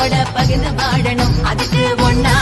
உயிரோட பகிர்ந்து வாழணும் அதுக்கு ஒன்னா